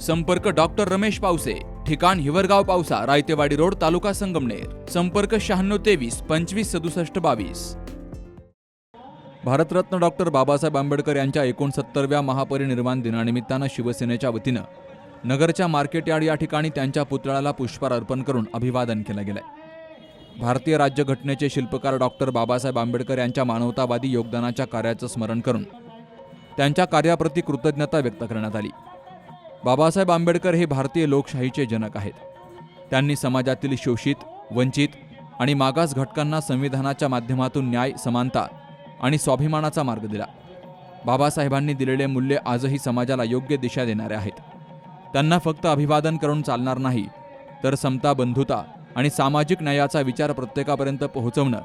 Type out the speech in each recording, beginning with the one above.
संपर्क डॉक्टर रमेश पावसे ठिकाण हिवरगाव पावसा रायतेवाडी रोड तालुका संगमनेर. संपर्क शहाण्णव तेवीस पंचवीस सदुसष्ट बावीस. भारतरत्न डॉक्टर बाबासाहेब आंबेडकर यांच्या एकोणसत्तरव्या महापरिनिर्वाण दिनानिमित्तानं शिवसेनेच्या वतीनं नगरच्या मार्केट यार्ड या ठिकाणी त्यांच्या पुतळ्याला पुष्पार अर्पण करून अभिवादन केलं गेलंय. भारतीय राज्यघटनेचे शिल्पकार डॉक्टर बाबासाहेब आंबेडकर यांच्या मानवतावादी योगदानाच्या कार्याचं स्मरण करून त्यांच्या कार्याप्रती कृतज्ञता व्यक्त करण्यात आली. बाबासाहेब आंबेडकर हे भारतीय लोकशाहीचे जनक आहेत. त्यांनी समाजातील शोषित वंचित आणि मागास घटकांना संविधानाच्या माध्यमातून न्याय समानता आणि स्वाभिमानाचा मार्ग दिला. बाबासाहेबांनी दिलेले मूल्य आजही समाजाला योग्य दिशा देणारे आहेत. त्यांना फक्त अभिवादन करून चालणार नाही तर समता बंधुता आणि सामाजिक न्यायाचा विचार प्रत्येकापर्यंत पोहोचवणं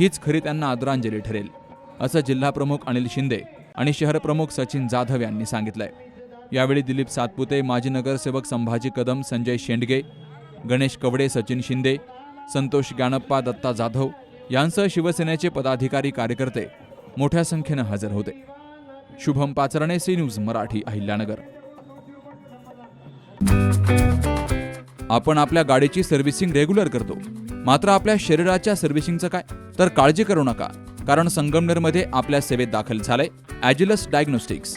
हीच खरी त्यांना आदरांजली ठरेल असं जिल्हाप्रमुख अनिल शिंदे आणि शहरप्रमुख सचिन जाधव यांनी सांगितलंय. यावेळी दिलीप सातपुते माजी नगरसेवक संभाजी कदम संजय शेंडगे गणेश कवडे सचिन शिंदे संतोष ज्ञानप्पा दत्ता जाधव यांसह शिवसेनेचे पदाधिकारी कार्यकर्ते मोठ्या संख्येनं हजर होते. Shubham Pacharne C news Marathi Ahilyanagar. आपण आपल्या गाडीची सर्व्हिसिंग रेग्युलर करतो. मात्र आपल्या शरीराच्या सर्व्हिसिंगचं काय? तर काळजी करू नका कारण संगमनेरमध्ये आपल्या सेवेत दाखल झालंय Agilus diagnostics.